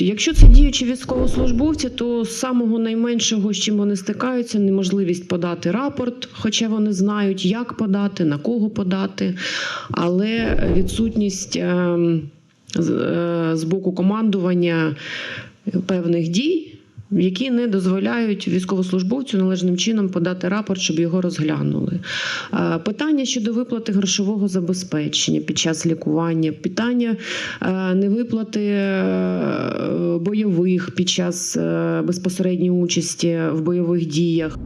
Якщо це діючі військовослужбовці, то з самого найменшого, з чим вони стикаються, неможливість подати рапорт, хоча вони знають, як подати, на кого подати, але відсутність ем, е, з боку командування певних дій. Які не дозволяють військовослужбовцю належним чином подати рапорт, щоб його розглянули. Е, Питання щодо виплати грошового забезпечення під час лікування, питання е, невиплати е, бойових під час безпосередньої участі в бойових діях.